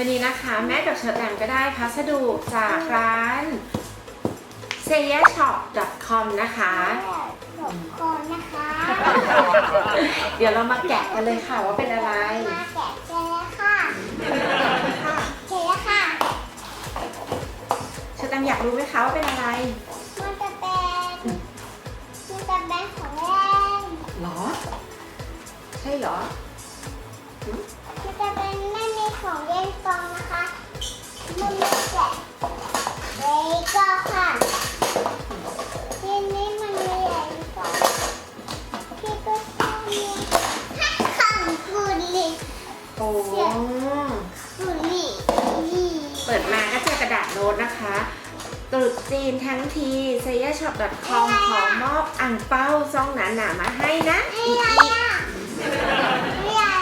วันนี้นะคะแม่กับเชอร์แตมก็ได้พัสดุจากร้าน s a y a s h o p c o m นะคะหกคนนะคะเดี๋ยวเรามาแกะกันเลยค่ะว่าเป็นอะไร มาแกะเจอแล้วค่ะค่ะเจอแล้วค่ะ เชอร์แตมอยากรู้ไหมคะว่าเป็นอะไร มันจะเป็นมันจะเป็นของเล่นหรอ ใช่เหรอมันจะเป็นไม่มี ของเล่นกองนะคะมันมีแกะเลโก้ค่ะทีนี้มันมีเลโก้พี่ก็ชอบมีขังกุลีโอ้กุลีเปิดมาก็เจอกระดาษโน้ตนะคะตรุษจีนทั้งที s a y a s h o p c o m ขอมอบอ่างเป้าซองหนาๆมาให้นะไม่อีอะไรอีอะไม่อะไรอะ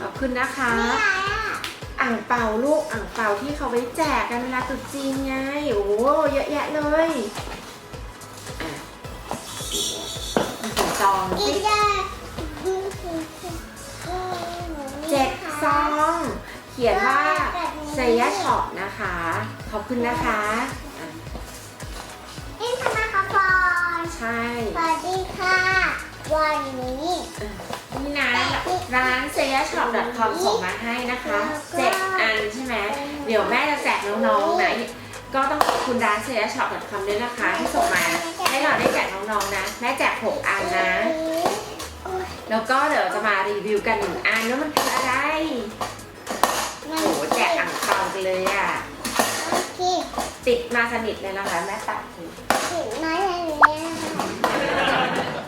ขอบคุณนะคะไม่ อะไรอะอ่างเป่าลูกอ่างเป่าที่เขาไว้แจกกันเวลาตรุษจีนไง โอ้โหเยอะแยะเลยอะมีกี่ซองอีสิกได้เจ็ดซอง เขียนว่าเซยาช็อปนะคะ ขอบคุณนะคะอะนี่ธนาคารฟอนใช่สวัสดีค่ะ วันนี้นี่นะร้าน s a y a s h o p c o m ส่งมาให้นะคะเจ็ดอันใช่ไหมเดี๋ยวแม่จะแจกน้องๆนะก็ต้องขอบคุณร้าน s a y a s h o p c o m ด้วยนะคะ ที่ส่งมาให้เราได้แจกน้องๆนะ แม่แจก6อันนะ แล้วก็เดี๋ยวจะมารีวิวกันหนึ่งอันว่ามันคืออะไรมัโอ้โหแจกอ่างเปากันเลยอะโอเคติดมาสนิทเลยนะคะแม่ตัดถึงถึงมาอย่างนี้น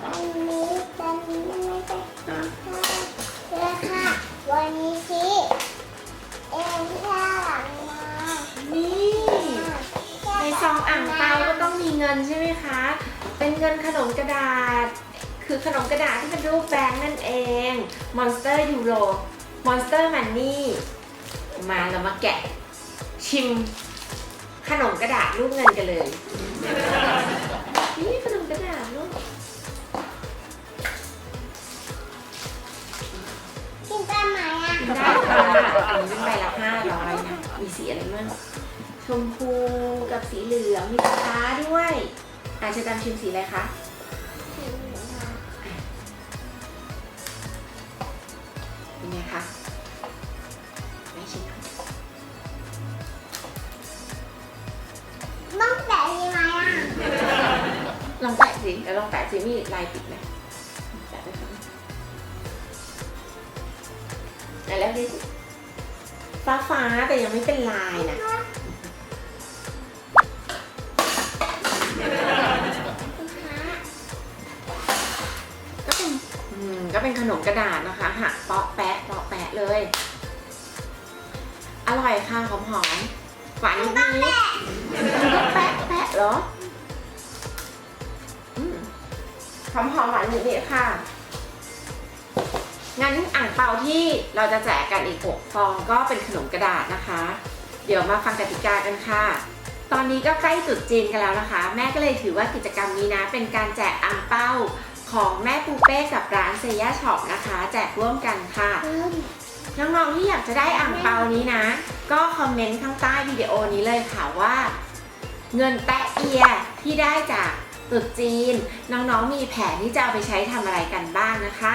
องอ่างเปาก็ต้องมีเงินใช่ไหมคะ เป็นเงินขนมกระดาษ คือขนมกระดาษที่เป็นรูปแบงค์นั่นเอง Monster Euro Monster Money มาเรามาแกะชิมขนมกระดาษรูปเงินกันเลย นี่ขนมกระดาษลูกกินได้ไหมอะได้ค่ะอันนี้เป็นใบละห้าร้อยนะมีสีอะไรบ้าง ชมพูกับสีเหลือง มีสีฟ้าด้วย อาจจะจำชิมสีอะไรคะ เป็นไงคะ ไม่ชิมค่ะต้องแตะยังไงอะลองแตะสิแล้วลองแตะสิมีลายปิดไหมแตะไปค่ะไหนแล้วดิฟ้าฟ้าๆแต่ยังไม่เป็นลายนะ นขนมกระดาษนะคะ หักเปาะแปะเปาะแปะเลย อร่อยค่ะหอมหอมหวานนิดนิดแปะแปะเหรอหอมหอมหวานนิดนิดค่ะ งั้นอ่างเปาที่เราจะแจกกันอีก 6 ฟองก็เป็นขนมกระดาษนะคะ เดี๋ยวมาฟังกติกากันค่ะตอนนี้ก็ใกล้ตรุษจีนกันแล้วนะคะ แม่ก็เลยถือว่ากิจกรรมนี้นะ เป็นการแจกอ่างเปา ของแม่ปูเป้กับร้านเซย่าช็อปนะคะ แจกร่วมกันค่ะ น้องๆที่อยากจะได้อ่างเปานี้นะ ก็คอมเมนต์ข้างใต้วิดีโอนี้เลยค่ะว่า เงินแตะเอียที่ได้จากตรุษจีน น้องๆมีแผนที่จะเอาไปใช้ทำอะไรกันบ้างนะคะ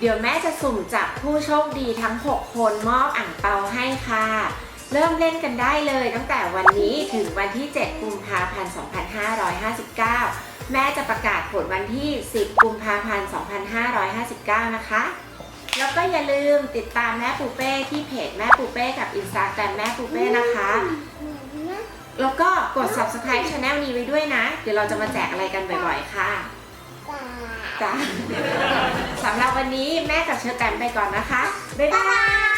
เดี๋ยวแม่จะสุ่มจับผู้โชคดีทั้ง 6 คนมอบอ่างเปาให้ค่ะ เริ่มเล่นกันได้เลยตั้งแต่วันนี้ถึงวันที่ 7 กุมภาพันธ์ 2559 แม่จะประกาศผลวันที่ 10 กุมภาพันธ์ 2559 นะคะ แล้วก็อย่าลืมติดตามแม่ปูเป้ที่เพจแม่ปูเป้กับอินสตาแกรมแม่ปูเป้นะคะ แล้วก็กด subscribe channel นี้ไว้ด้วยนะ เดี๋ยวเราจะมาแจกอะไรกันบ่อยๆ ค่ะจ้าสำหรับวันนี้แม่กับเชอร์แตมไปก่อนนะคะ บ๊ายบาย